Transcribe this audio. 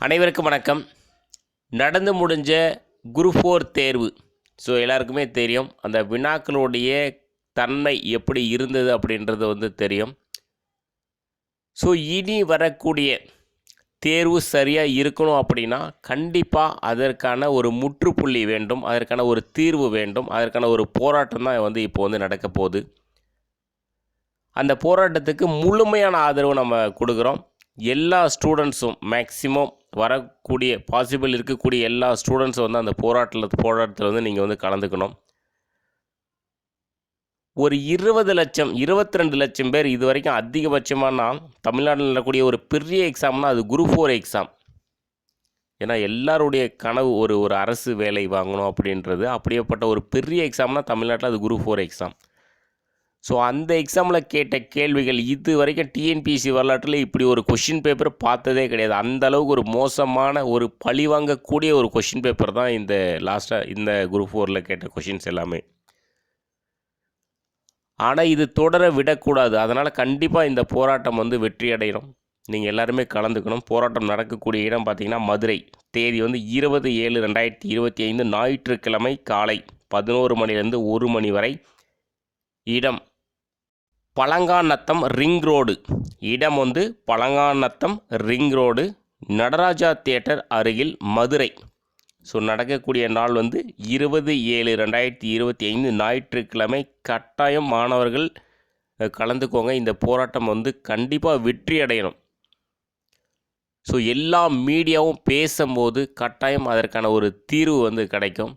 அனைவருக்கும் வணக்கம். நடந்து முடிஞ்ச குரு ஃபோர் தேர்வு. ஸோ எல்லாருக்குமே தெரியும் அந்த வினாக்களுடைய தன்மை எப்படி இருந்தது அப்படின்றது வந்து தெரியும். ஸோ இனி வரக்கூடிய தேர்வு சரியாக இருக்கணும் அப்படின்னா கண்டிப்பாக அதற்கான ஒரு முற்றுப்புள்ளி வேண்டும் அதற்கான ஒரு தீர்வு வேண்டும் அதற்கான ஒரு போராட்டம் தான் வந்து இப்போ வந்து நடக்க போகுது. அந்த போராட்டத்துக்கு முழுமையான ஆதரவு நம்ம கொடுக்குறோம். எல்லா ஸ்டூடெண்ட்ஸும் மேக்ஸிமம் வரக்கூடிய பாசிபிள் இருக்கக்கூடிய எல்லா ஸ்டூடெண்ட்ஸும் வந்து அந்த போராட்டத்தில் போராட்டத்தில் வந்து நீங்கள் வந்து கலந்துக்கணும். ஒரு இருபது லட்சம் இருபத்தி ரெண்டு லட்சம் பேர் இது வரைக்கும் அதிகபட்சமானா தமிழ்நாட்டில் நடக்கூடிய ஒரு பெரிய எக்ஸாம்னா அது குரூப் ஃபோர் எக்ஸாம் ஏன்னா எல்லாருடைய கனவு ஒரு ஒரு அரசு வேலை வாங்கணும் அப்படின்றது. அப்படியேப்பட்ட ஒரு பெரிய எக்ஸாம்னா தமிழ்நாட்டில் அது குரூப் ஃபோர் எக்ஸாம் ஸோ அந்த எக்ஸாமில் கேட்ட கேள்விகள் இது வரைக்கும் டிஎன்பிஎஸ்சி வரலாற்றில் இப்படி ஒரு கொஷின் பேப்பர் பார்த்ததே கிடையாது. அந்த அளவுக்கு ஒரு மோசமான ஒரு பழி வாங்கக்கூடிய ஒரு கொஷின் பேப்பர் தான் இந்த லாஸ்ட்டாக இந்த குரூப் ஃபோரில் கேட்ட கொஷின்ஸ் எல்லாமே. ஆனால் இது தொடர விடக்கூடாது. அதனால் கண்டிப்பாக இந்த போராட்டம் வந்து வெற்றி நீங்கள் எல்லாருமே கலந்துக்கணும். போராட்டம் நடக்கக்கூடிய இடம் பார்த்தீங்கன்னா மதுரை. தேதி வந்து இருபது ஏழு ரெண்டாயிரத்தி இருபத்தி ஐந்து ஞாயிற்றுக்கிழமை காலை பதினோரு மணிலேருந்து ஒரு மணி வரை இடம். Palanganatham ring road. இடம் வந்து Palanganatham ring road Nataraja theatre அருகில் மதுரை. ஸோ நடக்கக்கூடிய நாள் வந்து இருபது ஏழு ரெண்டாயிரத்தி இருபத்தி ஐந்து ஞாயிற்றுக்கிழமை. கட்டாயம் மாணவர்கள் கலந்துக்கோங்க. இந்த போராட்டம் வந்து கண்டிப்பாக வெற்றி அடையணும். ஸோ எல்லா மீடியாவும் பேசும்போது கட்டாயம் அதற்கான ஒரு தீர்வு வந்து கிடைக்கும்.